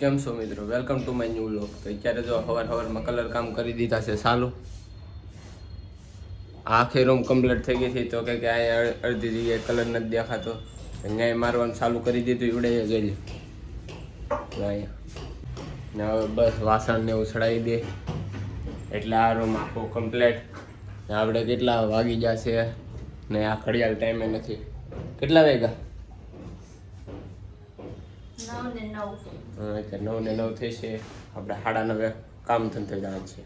કેમ છો મિત્રો? Welcome to my new blog તો અત્યારે જો હવાર હવારમાં કલર કામ કરી દીધા છે સારું આખી રૂમ કમ્પ્લીટ થઈ ગઈ હતી તો કે અહીંયા અડ- અડધી જગ્યાએ કલર નથી દેખાતો. અહીંયા મારવાનું ચાલુ કરી દીધું ಇವડે જોઈ લે અહીંયા. ને હવે બસ વાસણ ને એવું ચડાવી દે. એટલે આ રૂમ આખો કમ્પ્લીટ આપણે કેટલા વાગી જશે ને આ ઘડિયાળ ટાઈમે નથી. કેટલા વાગ્યા? એટલે નવ ને નવ છે. આપણે સાડા નવે કામ ધંધે જવાનું છે.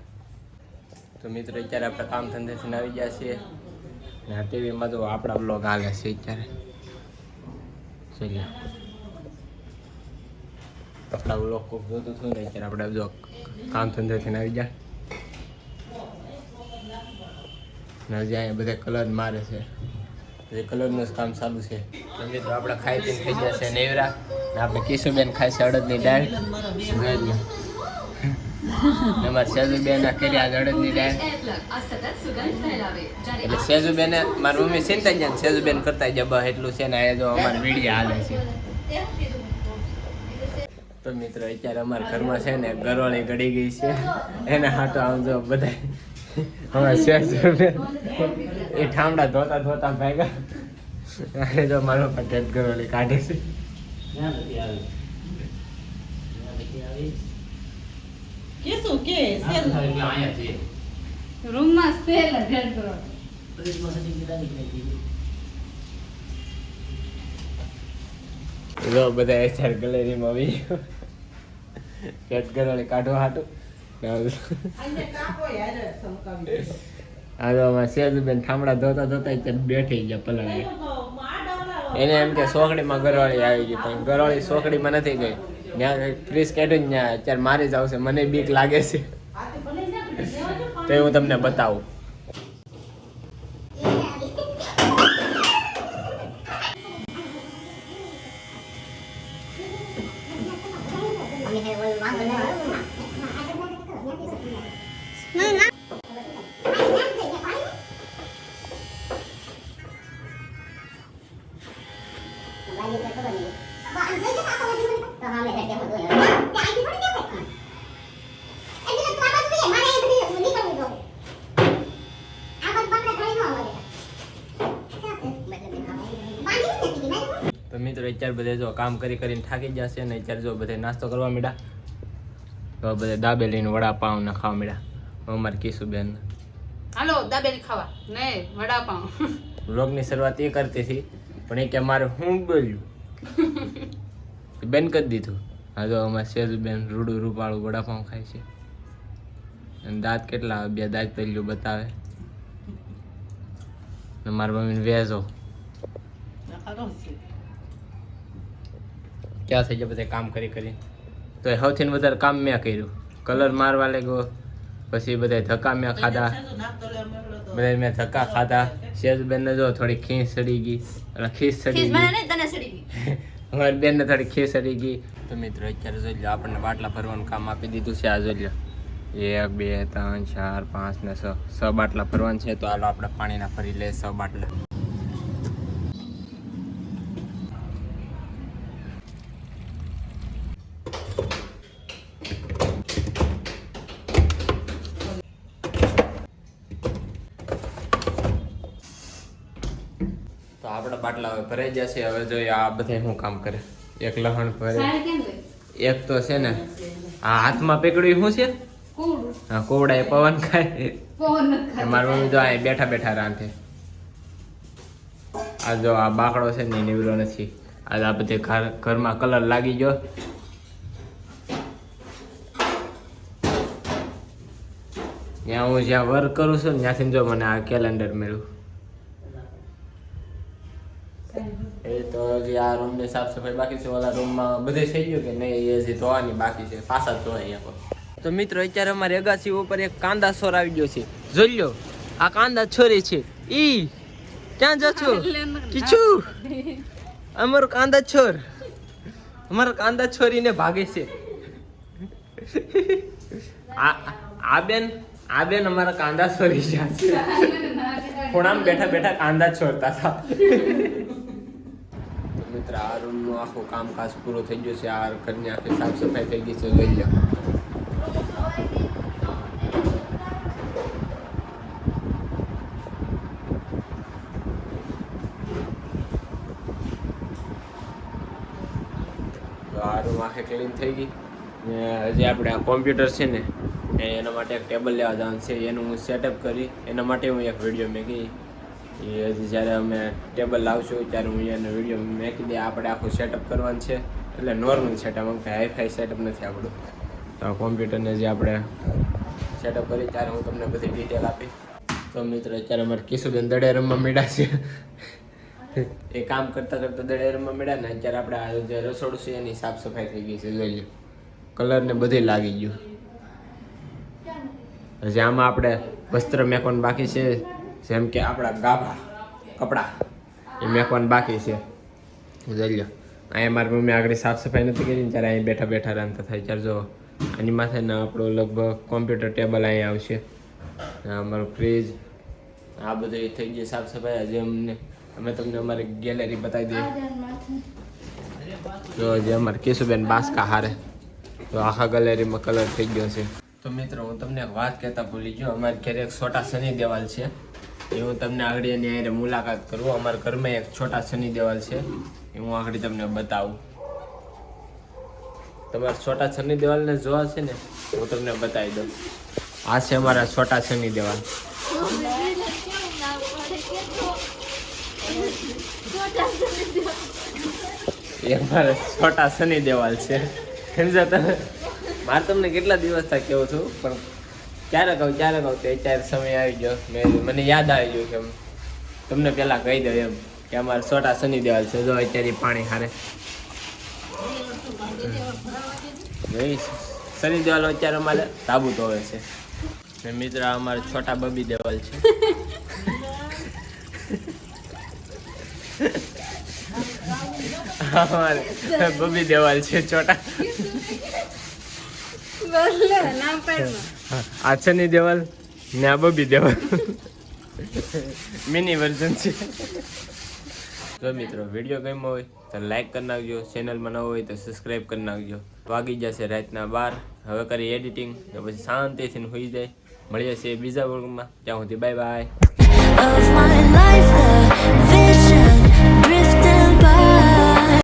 તો મિત્રો, અત્યારે આપણે કામ ધંધેથી આવી ગયા છીએ. ને આ ટીવીમાં તો આપણા બ્લોગ આવે છે અત્યારે. આપણા બ્લોગ જોતું થયું ને અત્યારે આપણે જો કામ ધંધેથી આવી ગયા. ને હજી અહીંયા બધા કલર મારે છે. જે કલરનું જ કામ ચાલુ છે. તો મિત્રો આપણે ખાઈ પીને થઈ જશે છે નેવરા. ને આપણે કિશુબેન ખાય છે અડદની દાળ. અમારે સેજુબેન આ કરી આજે અડદની દાળ. એટલે સેજુબેને મારી મમ્મી ચિંતા ગયા ને સેજુબેન કરતા જબા એટલું છે ને આ જો અમારે વીડિયો હાલે છે. તો મિત્રો અત્યારે અમારા ઘરમાં છે ને ગરોળી ગળી ગઈ છે. એના હાટો આમ જો બધા અમારે સેજુબેન. એ ઠામડા ધોતા ધોતા ભાગ્યા. અરે જો મારો પટેલ ગરોળી કાઢે છે. કે? શું કે સેલ રૂમમાં સેલ રેડ કરો જો બધા ગેલેરીમાં આવી કાઢવા હાટું. અમારે સેજુબેન ઠામડા ધોતા ધોતા બેઠી ગયા પલંગે એને એમ કે સોકડીમાં ગરોળી આવી ગઈ પણ ગરોળી સોકડીમાં નથી ગઈ. ત્યાં ફ્રીજ કાઢ્યું ત્યાં અત્યારે મારી જ આવશે મને બીક લાગે છે. તો હું તમને બતાવું. મિત્રો અત્યારે બધે જો કામ કરી કરીને થાકી જશે અને અત્યારે જો બધે નાસ્તો કરવા માંડ્યા તો બધે દાબેલીને વડાપાઉં ને ખાવા માંડ્યા અમારે કિશુબેન હાલો દાબેલી ખાવા. ને વડાપાઉં. વ્લોગની શરૂઆત એ કરતી હતી પણ એ કે મારે હું બોલ્યું? બેન કરી દીધું. હા તો અમારે સેજુબેન રૂડું રૂપાળું વડાપાઉં ખાય છે. અને દાંત કેટલા બે દાંત પહેલું બતાવે. મારી મમ્મીને વેજો. ક્યાં થઈ ગયા બધા કામ કરી કરી? તો એ સૌથી વધારે કામ મેં કર્યું. કલર મારવા લાગ્યો પછી બધા ધક્કા મેં ખાધા. બધા મેં ધક્કા ખાધા. સેજુબેનને જો થોડી ખીસ ચડી ગઈ એટલે ખીસ ચડી ગઈ. અમારી બેનને થોડી ખીસ ચડી ગઈ. તો મિત્રો અત્યારે જોઈ લો આપણને બાટલા ભરવાનું કામ આપી દીધું છે. આ જોઈ લો એક બે ત્રણ ચાર પાંચ ને છ. છ બાટલા ભરવાનું છે. તો હાલો આપણે પાણીના ભરી લે છ બાટલા. આપણા બાટલા હવે ભરાઈ જશે. હવે જોઈએ આ બધા શું કામ કરે. એક લહણ ભરે. એક તો છે ને આ હાથમાં પકડ્યું શું છે? હા કોવડા એ પવન ખાય. મારા મમ્મી તો અહીં બેઠા બેઠા રાંધે. આ જો આ બાકડો છે ને નીવડો નથી. આ આ બધે ઘરમાં કલર લાગી ગયો. ત્યાં હું જ્યાં વર્ક કરું છું ત્યાંથી જો મને આ કેલેન્ડર મળ્યું. એ તો હજી આ રૂમની સાફ સફાઈ બાકી છે ઓલા રૂમમાં બધે થઈ ગયું કે નહીં એ હજી ધોવાની બાકી છે પાછા ધોવાય અહીંયા તો મિત્રો અત્યારે અમારી અગાસી ઉપર એક કાંદા સોર આવી ગયો છે. જોઈ લો આ કાંદા છોરી છે. ઈ ક્યાં જશો? છો કીચુ અમારો કાંદા છોર. અમારો કાંદા છોરીને ભાગે છે. આ આ બેન આ બેન અમારા કાંદા છોરી છે. ખૂણામાં બેઠા બેઠા કાંદા છોરતા હતા. મિત્ર આ રૂમનું આખું કામકાજ પૂરું થઈ ગયું છે, આ ઘરની આખી સાફ સફાઈ થઈ ગઈ છે, જોઈ લો. આ રૂમ આખે ક્લીન થઈ ગઈ. ને હજી આપણે આ કોમ્પ્યુટર છે ને એના માટે એક ટેબલ લેવા જવાનું છે, એનું હું સેટઅપ કરી, એના માટે હું એક વીડિયો મેકી એ હજી જ્યારે અમે ટેબલ લાવશું, ત્યારે હું એનો વીડિયો મેકી દે. આપણે આખું સેટઅપ કરવાનું છે. એટલે નોર્મલ સેટઅપ આમ હાઈફાઈ સેટઅપ નથી આપણું. તો કોમ્પ્યુટરને જે આપણે સેટઅપ કરી, ત્યારે હું તમને બધી ડિટેલ આપી તો મિત્રો, અત્યારે અમારે કિશુબેન દડે રમવા મળ્યા છે. એ કામ કરતાં કરતાં દડે રમવા મળ્યા ને અત્યારે આપણે આ જે રસોડું છે, એની સાફ સફાઈ થઈ ગઈ છે, જોઈ લો કલર બધે લાગી ગયું. હજી આમાં આપણે વસ્ત્ર મેકોન બાકી છે. જેમ કે આપણા ગાભા, કપડાં, એ મેકવાનું બાકી છે. જોઈ લો અહીંયા મારી મમ્મી આગળ સાફ સફાઈ નથી કરી ત્યારે અહીં બેઠા બેઠા રાંધતા થાય. ત્યારે જો આની માથે આપણું લગભગ કોમ્પ્યુટર ટેબલ અહીંયા આવશે. અમારું ફ્રીજ, આ બધું થઈ ગયું સાફ સફાઈ. આજે અમને, અમે તમને અમારી ગેલેરી બતાવી દઈએ. તો જે અમારે કેશુબેન બાસકા હારે. તો આખા ગેલેરીમાં કલર થઈ ગયો છે. તો મિત્રો, હું તમને એક વાત કહેતા ભૂલી ગયો. અમારે ઘરે એક છોટા શનિ દેવાલ છે. એ હું તમને આગળ એની હારે મુલાકાત કરું. અમારા ઘરમાં એક છોટા શનિ દેવાલ છે. એ હું આગળ તમને બતાવું. તમારા છોટા શનિ દેવાલને જોવા છે ને, હું તમને બતાવી દઉં. આ છે અમારા છોટા શનિ દેવાલ. એ અમારા છોટા શનિ દેવાલ છે. સમજા તમે? મારે તમને કેટલા દિવસ થાય કેવું છું? પણ ક્યારે કહું ક્યારે કહું, તો અત્યારે સમય આવી ગયો. મેં મને યાદ આવી ગયું કે તમને પહેલાં કહી દઉં એમ કે અમારે છોટા શનિ દેવાલ છે, જો અત્યારે પાણી હારે. શનિ દેવાલ અત્યારે અમારે તાબૂત હોય છે. ને મિત્ર અમારે છોટા બબી દેવાલ છે. અમારે બબી દેવાલ છે, છોટા. શનિ દેવાલ, ને આ બબી દેવાલ. મિની વર્ઝન છે. તો મિત્રો વીડિયો ગમ્યો હોય તો લાઈક કરી નાખજો. ચેનલમાં ન હોય તો સબસ્ક્રાઈબ કરી નાખજો. વાગી જશે રાતના બાર. હવે કરી એડિટિંગ તો પછી શાંતિથી હોઈ જાય. મળીએ છીએ બીજા વર્ગમાં ત્યાં સુધી બાય બાય